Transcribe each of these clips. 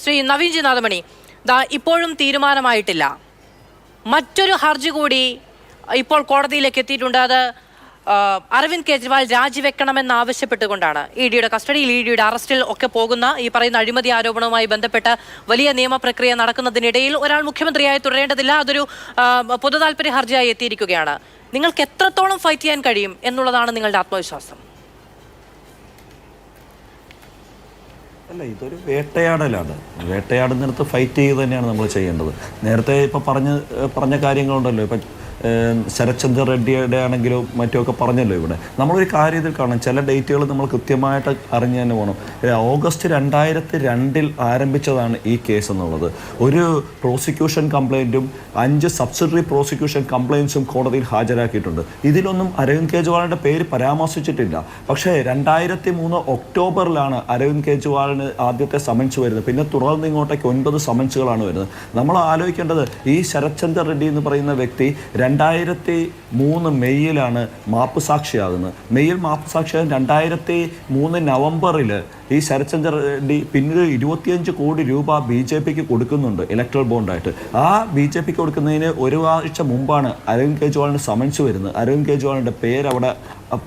ശ്രീ നവീൻജി നാഥമണി ദാ ഇപ്പോഴും തീരുമാനമായിട്ടില്ല. മറ്റൊരു ഹർജി കൂടി ഇപ്പോൾ കോടതിയിലേക്ക് എത്തിയിട്ടുണ്ട്. അത് അരവിന്ദ് കെജ്രിവാൾ രാജിവെക്കണമെന്ന് ആവശ്യപ്പെട്ടുകൊണ്ടാണ്. ഇ ഡിയുടെ കസ്റ്റഡിയിൽ ഇ ഡിയുടെ അറസ്റ്റിൽ ഒക്കെ പോകുന്ന ഈ പറയുന്ന അഴിമതി ആരോപണവുമായി ബന്ധപ്പെട്ട വലിയ നിയമപ്രക്രിയ നടക്കുന്നതിനിടയിൽ ഒരാൾ മുഖ്യമന്ത്രിയായി തുടരേണ്ടതില്ല. അതൊരു പൊതുതാൽപര്യ ഹർജിയായി എത്തിയിരിക്കുകയാണ്. നിങ്ങൾക്ക് എത്രത്തോളം ഫൈറ്റ് ചെയ്യാൻ കഴിയും എന്നുള്ളതാണ് നിങ്ങളുടെ ആത്മവിശ്വാസം. അല്ല ഇതൊരു വേട്ടയാടലാണ്. വേട്ടയാടുന്നിടത്ത് ഫൈറ്റ് ചെയ്യുക തന്നെയാണ് നമ്മൾ ചെയ്യേണ്ടത്. നേരത്തെ ഇപ്പം പറഞ്ഞ പറഞ്ഞ കാര്യങ്ങളുണ്ടല്ലോ. ഇപ്പം ശരത്ചന്ദ്ര റെഡ്ഡിയുടെ ആണെങ്കിലും മറ്റുമൊക്കെ പറഞ്ഞല്ലോ ഇവിടെ. നമ്മളൊരു കാര്യം ഇതിൽ കാണാം ചില ഡേറ്റുകൾ നമ്മൾ കൃത്യമായിട്ട് അറിഞ്ഞു തന്നെ പോകണം ഓഗസ്റ്റ് രണ്ടായിരത്തി രണ്ടിൽ ആരംഭിച്ചതാണ് ഈ കേസ് എന്നുള്ളത്. ഒരു പ്രോസിക്യൂഷൻ കംപ്ലൈന്റും അഞ്ച് സബ്സിഡറി പ്രോസിക്യൂഷൻ കംപ്ലൈൻസും കോടതിയിൽ ഹാജരാക്കിയിട്ടുണ്ട്. ഇതിലൊന്നും അരവിന്ദ് കെജ്രിവാളിന്റെ പേര് പരാമർശിച്ചിട്ടില്ല. പക്ഷേ രണ്ടായിരത്തി മൂന്ന് ഒക്ടോബറിലാണ് അരവിന്ദ് കെജ്രിവാളിന് ആദ്യത്തെ സമൻസ് വരുന്നത്. പിന്നെ തുടർന്ന് ഇങ്ങോട്ടേക്ക് ഒൻപത് സമൻസുകളാണ് വരുന്നത്. നമ്മൾ ആലോചിക്കേണ്ടത് ഈ ശരത്ചന്ദ്ര റെഡ്ഡി എന്ന് പറയുന്ന വ്യക്തി രണ്ടായിരത്തി മൂന്ന് മെയ്യിലാണ് മാപ്പ് സാക്ഷിയാകുന്നത്. മെയ്യിൽ മാപ്പ് സാക്ഷിയാകുന്ന രണ്ടായിരത്തി മൂന്ന് നവംബറിൽ ഈ ശരത്ചന്ദ്ര റെഡ്ഡി പിന്നീട് ഇരുപത്തിയഞ്ച് കോടി രൂപ ബി ജെ പിക്ക് കൊടുക്കുന്നുണ്ട് ഇലക്ട്രൽ ബോണ്ടായിട്ട് ആ ബി ജെ പിക്ക് കൊടുക്കുന്നതിന് ഒരു ആഴ്ച മുമ്പാണ് അരവിന്ദ് കെജ്രിവാളിന് സമൻസ് വരുന്നത്. അരവിന്ദ് കെജ്രിവാളിന്റെ പേര് അവിടെ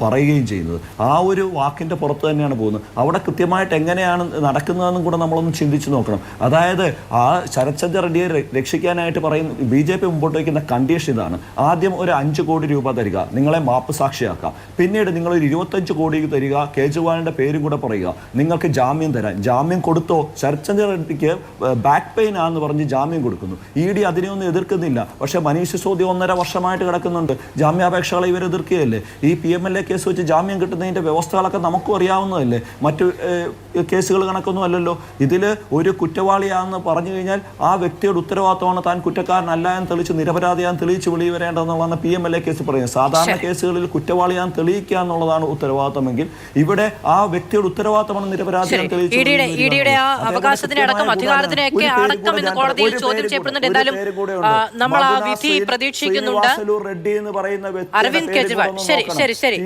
പറയുകയും ചെയ്യുന്നത്. ആ ഒരു വാക്കിന്റെ പുറത്ത് തന്നെയാണ് പോകുന്നത്. അവിടെ കൃത്യമായിട്ട് എങ്ങനെയാണ് നടക്കുന്നതെന്നും കൂടെ നമ്മളൊന്ന് ചിന്തിച്ചു നോക്കണം. അതായത് ആ ശരത്ചന്ദ്ര റെഡ്ഡിയെ രക്ഷിക്കാനായിട്ട് പറയുന്ന ബി ജെ പി മുമ്പോട്ട് വയ്ക്കുന്ന കണ്ടീഷൻ ഇതാണ്. ആദ്യം ഒരു അഞ്ച് കോടി രൂപ തരിക. നിങ്ങളെ മാപ്പ് സാക്ഷിയാക്കാം. പിന്നീട് നിങ്ങളൊരു ഇരുപത്തഞ്ച് കോടി തരിക. കേജ്രിവാളിന്റെ പേരും കൂടെ പറയുക. നിങ്ങൾക്ക് ജാമ്യം തരാൻ. ജാമ്യം കൊടുത്തോ? ശരത്ചന്ദ്ര റെഡ്ഡിക്ക് ബാക്ക് പെയിൻ ആണെന്ന് പറഞ്ഞ് ജാമ്യം കൊടുക്കുന്നു. ഇ ഡി അതിനെയൊന്നും എതിർക്കുന്നില്ല. പക്ഷേ മനീഷ് സിസോദി ഒന്നര വർഷമായിട്ട് കിടക്കുന്നുണ്ട്. ജാമ്യാപേക്ഷകളെ ഇവർ എതിർക്കുകയല്ലേ? ഈ P M L A case വെച്ച് ജാമ്യം കിട്ടുന്നതിന്റെ വ്യവസ്ഥകളൊക്കെ നമുക്കും അറിയാവുന്നതല്ലേ? മറ്റു കേസുകൾ കണക്കൊന്നും അല്ലല്ലോ? ഇതിൽ ഒരു കുറ്റവാളിയാണെന്ന് പറഞ്ഞു കഴിഞ്ഞാൽ ആ വ്യക്തിയുടെ ഉത്തരവാദിത്തമാണ് താൻ കുറ്റക്കാരനല്ല എന്ന് തെളിച്ച് നിരപരാധിയാന്ന് തെളിയിച്ച് വെളി വരേണ്ടതെന്നുള്ളതാണ് P M L A case പറയുന്നത്. സാധാരണ കേസുകളിൽ കുറ്റവാളിയാന്ന് തെളിയിക്കുക എന്നുള്ളതാണ് ഉത്തരവാദിത്തമെങ്കിൽ ഇവിടെ ആ വ്യക്തിയുടെ ഉത്തരവാദിത്തമാണ് നിരപരാധിയാന്ന് ശരി. തെളിയിച്ച് ഇ ഡിയുടെ- വെളിയിൽ ഇ ഡിയുടെ ആ വരിക. അടക്കം അധികാരത്തിന് അധികാരത്തിനെയൊക്കെ അടക്കം എന്ന് കോടതിയിൽ ചോദ്യം ചെയ്യപ്പെടുന്നുണ്ട്. എന്തായാലും. നമ്മൾ ആ വിധി പ്രതീക്ഷിക്കുന്നുണ്ട്. അരവിന്ദ് കെജ്രിവാൾ ശരി ശരി ശരി